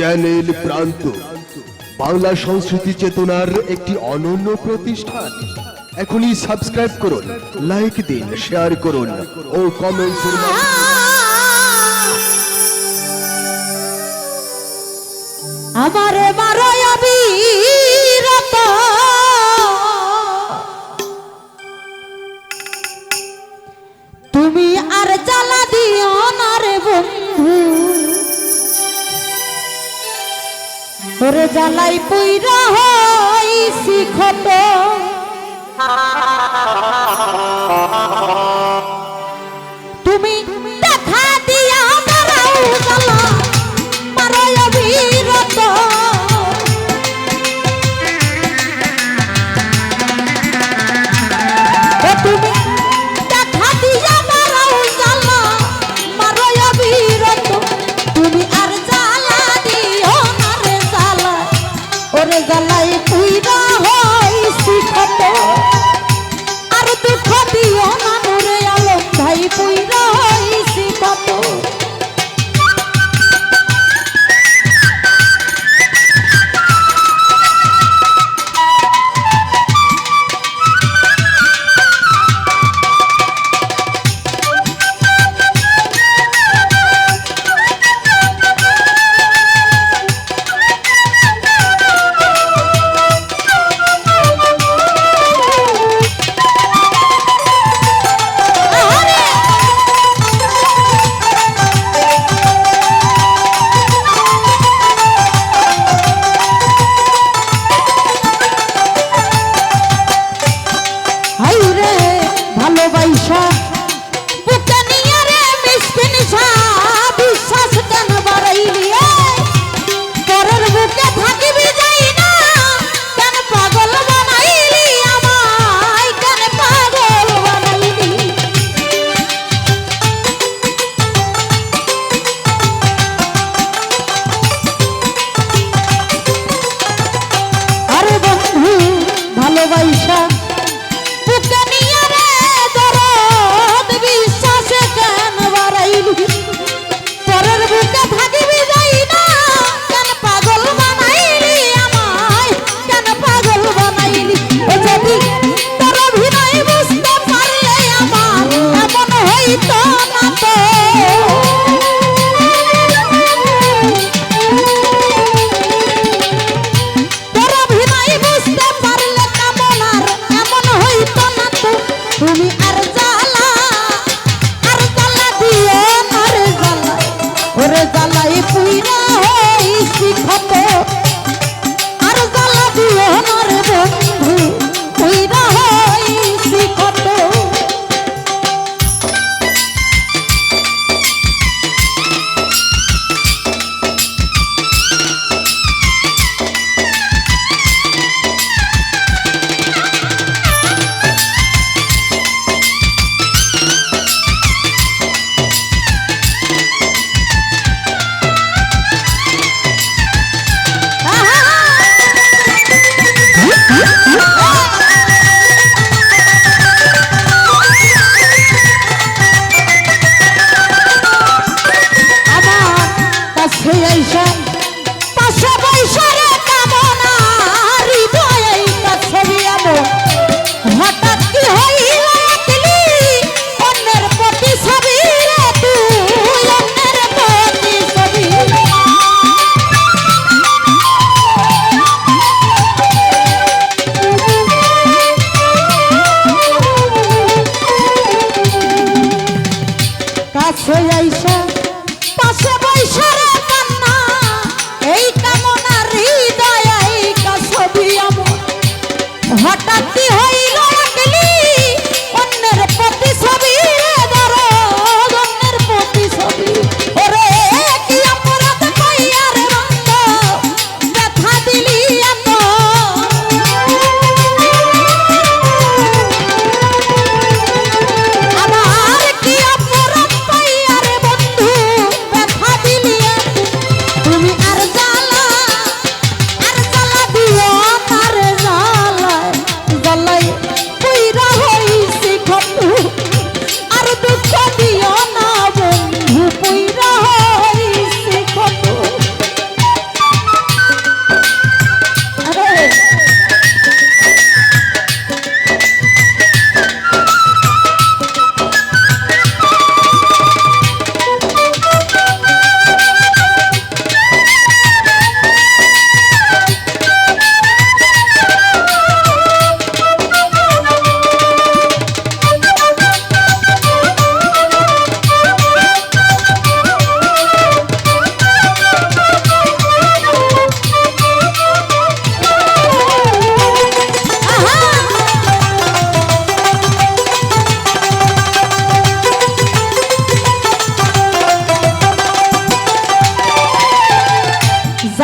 Channel প্রান্ত। বাংলা সংস্কৃতি চেতনার একটি অনন্য প্রতিষ্ঠান। এখনই সাবস্ক্রাইব করুন লাইক দিন শেয়ার করুন ও কমেন্টস আবার বারোই তোর জালাই পুইরা হইছি ক্ষত।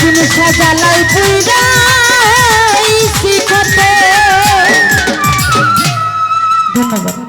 জিনিসা জ্বালাই পুইরা ধন্যবাদ।